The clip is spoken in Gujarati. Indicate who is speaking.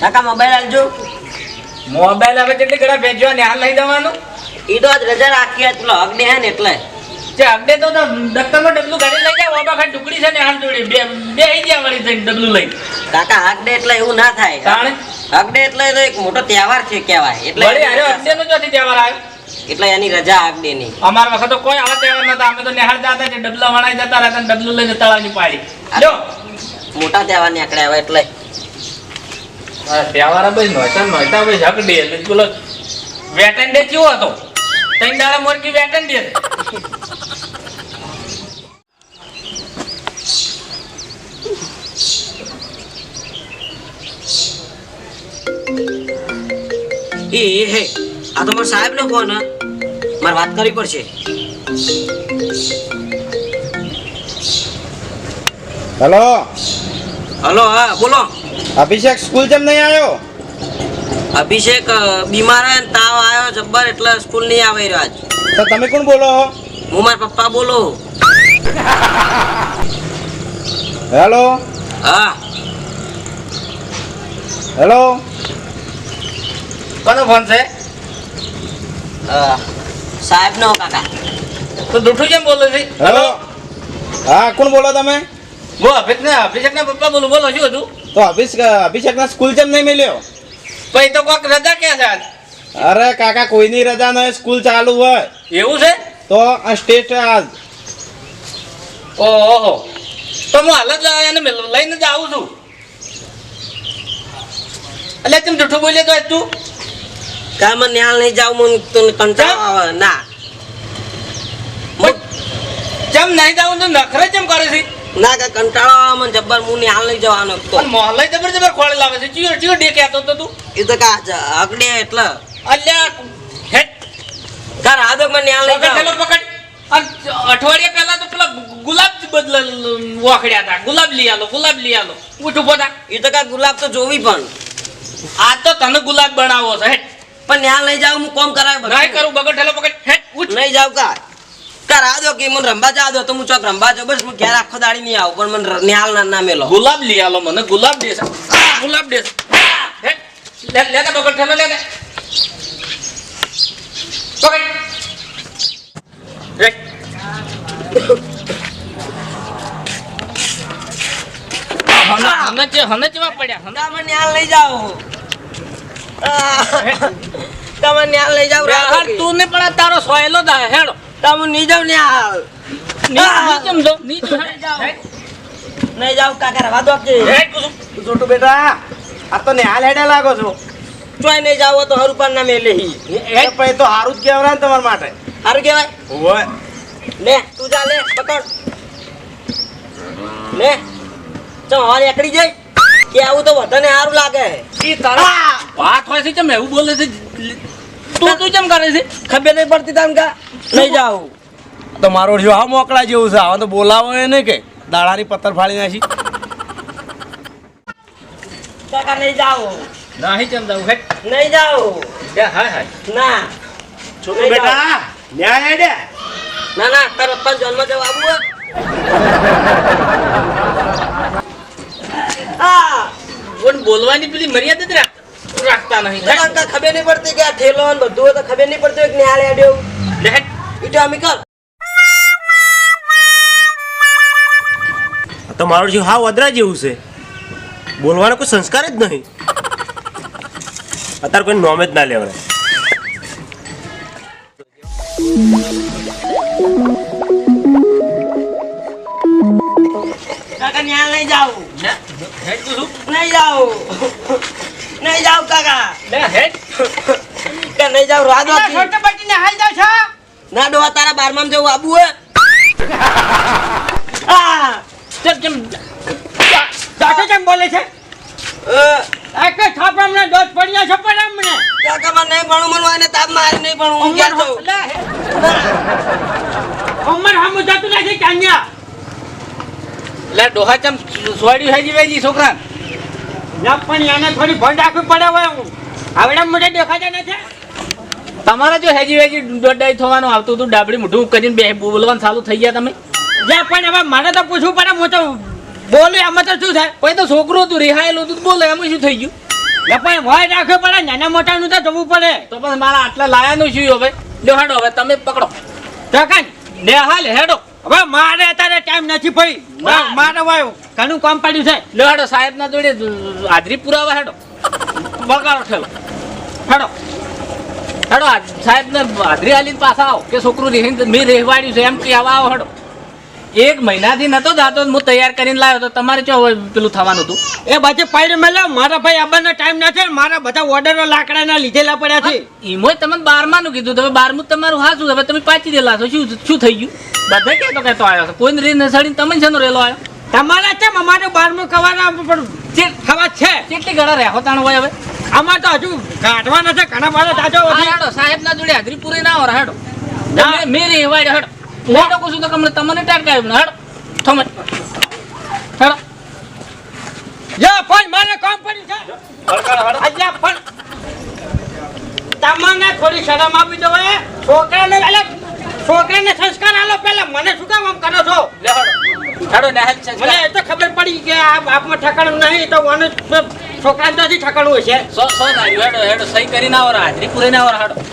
Speaker 1: કાકા મોબાઈલ આલજો
Speaker 2: મોબાઈલ હવે કેટલી ઘડા ભેજવા ને હાલ લઈ જવાનું?
Speaker 1: એ તો આજ રજા રાખી એટલો અગડે હે ને એટલે.
Speaker 2: જે અગડે તો દફતરમાં ડબલું ગાડી લઈ જાય ઓબા ખાલી ટુકડી છે ને હાલ જોડી. બે બે આઈ ગયા વળી થઈને ડબલું લઈ
Speaker 1: કાકા હક એટલે એવું ના થાય.
Speaker 2: કારણ
Speaker 1: હક ડે એટલે તો એક મોટો તહેવાર છે કહેવાય. એટલે
Speaker 2: અરે
Speaker 1: રજા-
Speaker 2: અગડે નો જોથી તહેવાર આવ્યો?
Speaker 1: એટલે એની રજા આગડે ની
Speaker 2: અમારા વખત તો કોઈ આવા તહેવાર નતા અમે તો નેહાળ જતા ડબલા વણાઈ જતા રહેતા ને ડબલું લઈને તળાવની પાડી જો.
Speaker 1: મોટા તહેવાર નીકળ્યા હોય એટલે.
Speaker 2: આ ભાઈ નોતા નોતા ભાઈ ઝકડે એટલે પેલો વેટન ડે કેવો હતો? ત્રણ દાડા મોરકી વેટન ડે
Speaker 1: એ એ હે આ તો મારા સાહેબ નો ફોન મારે વાત કરવી પડશે.
Speaker 3: હેલો
Speaker 1: હલો હા બોલો.
Speaker 3: અભિષેક સ્કૂલ કેમ નહીં આવ્યો?
Speaker 1: અભિષેક બીમાર હે ને તાવ આવ્યો જબ્બર એટલે સ્કૂલ નહીં આવે રહ્યો આજ
Speaker 3: તો તમે કોણ બોલો છો
Speaker 1: હું મારા પપ્પા બોલો.
Speaker 3: હેલો?
Speaker 1: હા.
Speaker 3: હેલો?
Speaker 2: કોનો ફોન છે?
Speaker 1: સાહેબ નો કાકા.
Speaker 2: તો દુઠું કેમ બોલો છે?
Speaker 3: હેલો? હા કોણ બોલો તમે?
Speaker 2: બો અભિષેક ને અભિષેક ના પપ્પા બોલું બોલો શું હતું?
Speaker 3: તો અભિષેક અભિષેકના સ્કૂલ કેમ નહીં મળ્યો?
Speaker 2: પછી તો કોક રજા ક્યાં છે આજ?
Speaker 3: અરે કાકા કોઈની રજા નહીં સ્કૂલ ચાલુ હોય.
Speaker 2: એવું છે?
Speaker 3: તો આ સ્ટેટ આજ.
Speaker 2: ઓહો. તો હું હાલ જ એને લઈને જ આવું છું. એટલે તેમ જૂઠું બોલે તો તું?
Speaker 1: કામ મને ન્યાલ નહીં જાવ મને તો કંટાળો આવે. ના.
Speaker 2: ચમ નહીં જાવું તો નખરે ચમ કરે છે?
Speaker 1: ના કા કંટાળો મને જબ્બર નહીં જવાનો તો.
Speaker 2: પણ મોહલ્લે જબર જબર ખોળે લાવે છે. ચિયો ચિયો ડે કહેતો તો તું.
Speaker 1: એ તો કા જ- હકડે એટલે.
Speaker 2: અલ્યા હેટ.
Speaker 1: કા રાધો મને જાવ
Speaker 2: પકડ અઠવાડિયા પહેલા તો પેલા ગુલાબ બદલ વખડ્યા હતા ગુલાબ લઈ આલો ગુલાબ લઈ આલો. ઉઠ
Speaker 1: એ તો કા ગુલાબ તો જોવી પણ.
Speaker 2: આ તો તને ગુલાબ બનાવો છે હેટ.
Speaker 1: પણ ન્યાલ લઈ જાવ હું કોમ કરાય.
Speaker 2: નહીં કરું બગડ ઠેલો પકડ. હેટ ઉઠ.
Speaker 1: નહીં જાવ કા કા રાધો કે મને રંબા જા દો તો હું ચોક રંબા જો બસ હું ઘેર આખો દાડી નહીં આવું પણ મને નિહાલ ના ના મેલો.
Speaker 2: ગુલાબ લઈ આલો મને ગુલાબ દે ગુલાબ દે લે લે દે બગડ ઠેલો લે દે પકડ હેટ હને હને ચે હને ચેવા પડ્યા હને
Speaker 1: તમે ન્યાલ લઈ જાઓ. તમે ન્યાલ લઈ
Speaker 2: તું ને પણ તારો સોયલો દા હેડો.
Speaker 1: તમે ન્યાલની
Speaker 2: ની ચમ દો ની ચમ હેટ
Speaker 1: નહીં જાવ. કાકા રવા દો કે
Speaker 3: છોટું બેટા આ તો નિહાલ હેડે લાગો છો.
Speaker 1: ચોય નહીં જાવ તો હર નામે લેહી
Speaker 3: એ પછી તો સારું જ કહેવાય ને તમારા માટે.
Speaker 1: હારું કહેવાય?
Speaker 3: હોય
Speaker 1: લે તું જા લે પકડ. લે. ચમ હવા એકડી જઈ? કે આવું તો વધારે સારું લાગે.
Speaker 2: ઈ તારા વાત હોય છે ચમ એવું બોલે છે તું તું કેમ કરે છે?
Speaker 1: ખબર નહીં પડતી તને કા? લઈ જાવ
Speaker 3: તો મારો જો હા મોકળા જેવું છે આવા તો બોલાવો એ નહીં કે. દાડાની પથ્થર ફાડી નાખી.
Speaker 1: કાકા નહીં જાવ
Speaker 2: નહીં ચમ દઉં હેટ
Speaker 1: નહીં જાવ
Speaker 2: બે હાય હાય.
Speaker 1: ના.
Speaker 3: છોટું બેટા ન્યાય હેડે
Speaker 1: ના ના તાર પપ્પા જન્મ જવા આવું આ
Speaker 2: બોલવાની પેલી મર્યાદા જ રાખ- રાખતા નહીં.
Speaker 1: તને ખબર નહીં પડતી કે આ ઠેલો ને બધું તો ખબર નહીં પડતી કે નિહાળ હેડ્યો
Speaker 2: લે હેટ
Speaker 1: અમે કર.
Speaker 4: તો મારો જીવ હા વદરા જેવું છે. બોલવાનો કોઈ સંસ્કાર જ નહીં. અત્યારે કોઈ નોમે જ ના લેવાય.
Speaker 1: કાકા નિહાળ નહીં જાવ
Speaker 2: ને હેટ કુસુમ
Speaker 1: નહીં જાવ નહીં જાવ કાકા
Speaker 2: લે હેટ
Speaker 1: કે નહીં જાવ રાહ દો ના ડોહા તારા બારમામ જવું આબુ હે. આ.
Speaker 2: ચમ ચમ.
Speaker 5: દાટો કેમ બોલે છે?
Speaker 1: અ,
Speaker 5: એક થાપડામને દોષ પડ્યા છે પણ અમને.
Speaker 1: કાકા મને નહીં ભણવું મને વાયને તાપ મારી નહીં ભણવું હું ઘેર જાઉં.
Speaker 5: અમર હમ જતું નથી કાન્યા
Speaker 2: લે ડોહા ચમ સોડ્યું હેજી વેજી છોકરા?
Speaker 5: ના પણ એને થોડી ભંડ રાખવી પડે હોય આવડે મોઢે દેખાતા નથી.
Speaker 2: તમારે જો હેજી હેજી દોડાઈ થવાનું આવતું હતું ડાબડી મોઢું કરીને બે બોલવાનું ચાલુ થઈ ગયા તમે?
Speaker 5: જે પણ હવે મારે તો પૂછવું પડે હું તો બોલું એમાં તો શું થાય?
Speaker 2: પછી તો છોકરું હતું રિહાયેલું હતું બોલે એમાં શું થઈ ગયું?
Speaker 5: એ પણ ભય રાખવું પડે નાના મોટાનું તો જવું પડે.
Speaker 2: તો પણ મારા આટલા લાયાનું શું હવે? જો હેડો હવે તમે પકડો.
Speaker 5: કાંઈ
Speaker 2: ને હાલ હેડો.
Speaker 5: હવે મારે અત્યારે ટાઈમ નથી ભાઈ. મારે વાયો ઘણું કામ પડ્યું છે.
Speaker 2: લેડો હેડો સાહેબ ના જોડે હાજરી પુરાવા હેડો. બગાડો ઠેલો. હેડો. હેડો સાહેબ ને હાજરી આલીને પાછા આવો. કે છોકરું રહેવાડ્યું છે એમ કે આવા આવો હેડો. એક મહિનાથી નતો જાતો હું તૈયાર કરીને લાવ્યો તો તમારે ચો પેલું થવાનું હતું?
Speaker 5: એ બાજુ પાડી મેલો મારા ભાઈ આવવાનો ટાઈમ નથી મારા બધા ઓર્ડરો લાકડાના લીધેલા પડ્યા છે.
Speaker 2: ઈમોય તમને બારમાનું કીધું તમે બારમું તમારું હા શું હવે તમે પાછી દેલા છો શું શું થઈ ગયું? બધા કહેતો તો આવ્યો છે કોઈને રીત સડી તમે છે રેલો આવ્યો?
Speaker 5: તમારા છે અમારે બારમું કવાના પણ
Speaker 2: જે
Speaker 5: ખવા છે.
Speaker 2: કેટલી ગળા રહેવો તાણ હોય હવે?
Speaker 5: આમાં તો હજુ કાઢવાના છે ઘણા બધા તાજો
Speaker 2: સાહેબ ના જોડે હાજરી પૂરી ના હોય હેડો.
Speaker 5: ના.
Speaker 2: મેં- મેં હેડો. હેડો કહું છું તો તમને તમને ટાકાયું હેડો થમે. હેડો.
Speaker 5: યા પણ મારે કામ પડી છે. અલ્યા પણ તમને થોડી શરમ આપી દો એ છોકરાને એટલે છોકરાને સંસ્કાર આલો પહેલા. મને શું કામ આમ કરો છો?
Speaker 2: હેડો. ને
Speaker 5: મને એ તો ખબર પડી કે આ બાપમાં ઠકાણું નહીં તો મને છોકરાને ત્યાંથી ઠકાણું હશે.
Speaker 2: સો સો ધાર્યું હેડો હેડો. સહી કરીને આવો હાજરી પૂરી ના આવો હેડો.